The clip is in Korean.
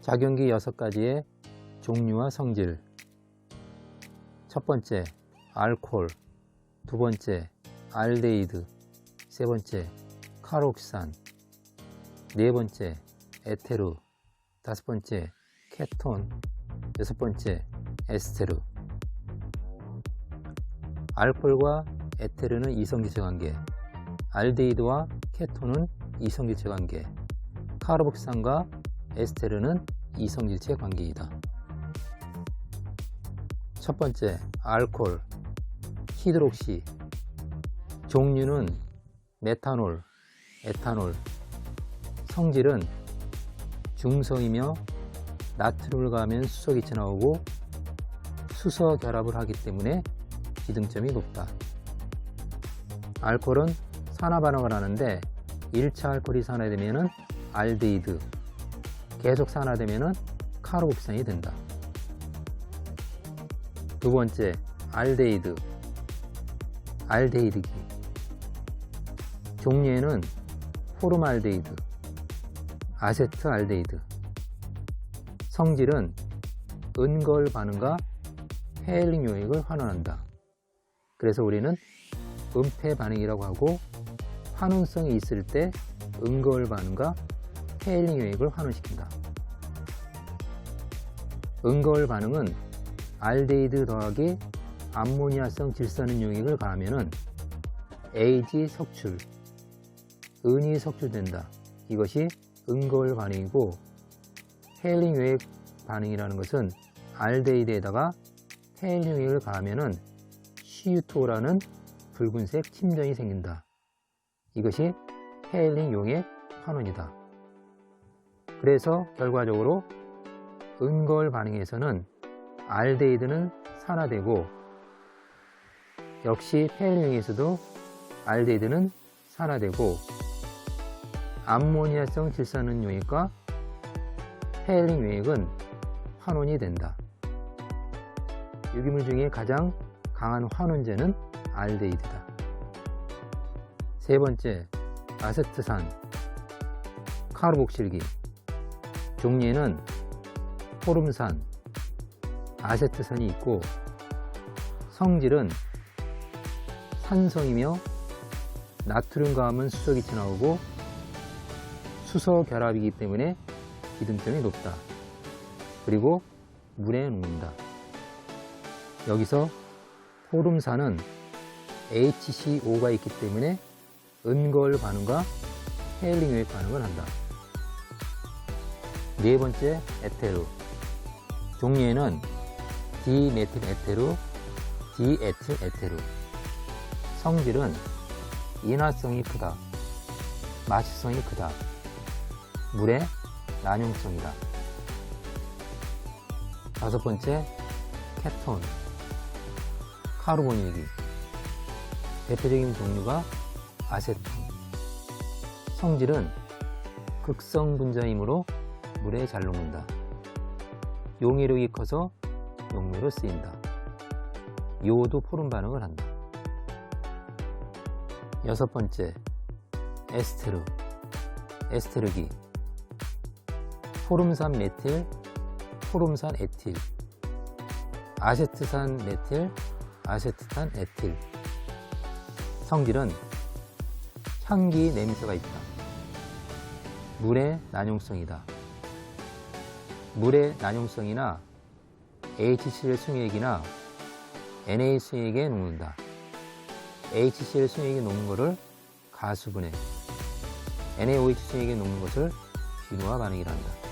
작용기 6가지의 종류와 성질. 첫 번째 알코올. 두 번째 알데히드. 세 번째 카록산. 네 번째 에테르. 다섯 번째 케톤. 여섯 번째 에스테르. 알코올과 에테르는 이성기체 관계. 알데히드와 케톤은 이성기체 관계. 카르복산과 에스테르는 이성질체 관계이다. 첫 번째, 알코올, 히드록시. 종류는 메탄올, 에탄올. 성질은 중성이며 나트륨을 가하면 수소기체 나오고 수소 결합을 하기 때문에 기등점이 높다. 알코올은 산화 반응을 하는데 1차 알코올이 산화되면 알데히드, 계속 산화되면 카르복산이 된다. 두 번째, 알데히드, 알데히드기. 종류에는 포름알데히드, 아세트알데히드. 성질은 은걸 반응과 헤일링 요액을 환원한다. 그래서 우리는 은폐 반응이라고 하고 환원성이 있을 때 은거울 반응과 헤일링 요액을 환원시킨다. 은거울 반응은 알데히드 더하기 암모니아성 질산은 용액을 가하면 AG 석출, 은이 석출된다. 이것이 은거울 반응이고 헤일링 요액 반응이라는 것은 알데히드에다가 헤일링 요액을 가하면 CU2라는 붉은색 침전이 생긴다. 이것이 헤일링 용액 환원이다. 그래서 결과적으로 은거울 반응에서는 알데히드는 산화되고 역시 헤일링에서도 알데히드는 산화되고 암모니아성 질산은 용액과 헤일링 용액은 환원이 된다. 유기물 중에 가장 강한 환원제는 알데히드다. 세 번째, 아세트산, 카르복실기. 종류에는 포름산, 아세트산이 있고 성질은 산성이며 나트륨 가하면 수소기체 나오고 수소 결합이기 때문에 기등점이 높다. 그리고 물에 녹는다. 여기서 포름산은 HCO가 있기 때문에 은거울 반응과 헤일링 요액 반응을 한다. 네 번째, 에테르. 종류에는 디메틸 에테르, 디에틸 에테르. 성질은 인화성이 크다. 마취성이 크다. 물의 난용성이다. 다섯 번째, 케톤. 카르보닐기. 대표적인 종류가 아세톤. 성질은 극성 분자이므로 물에 잘 녹는다. 용해력이 커서 용매로 쓰인다. 요오도 포름 반응을 한다. 여섯 번째, 에스테르. 에스테르기. 포름산 메틸, 포름산 에틸. 아세트산 메틸, 아세트산 에틸. 성질은 향기 냄새가 있다. 물의 난용성이다. 물의 난용성이나 HCl 승액이나 NA 승액에 녹는다. HCl 승액이 녹는 것을 가수분해, NaOH 승액에 녹는 것을 진화 반응이란다.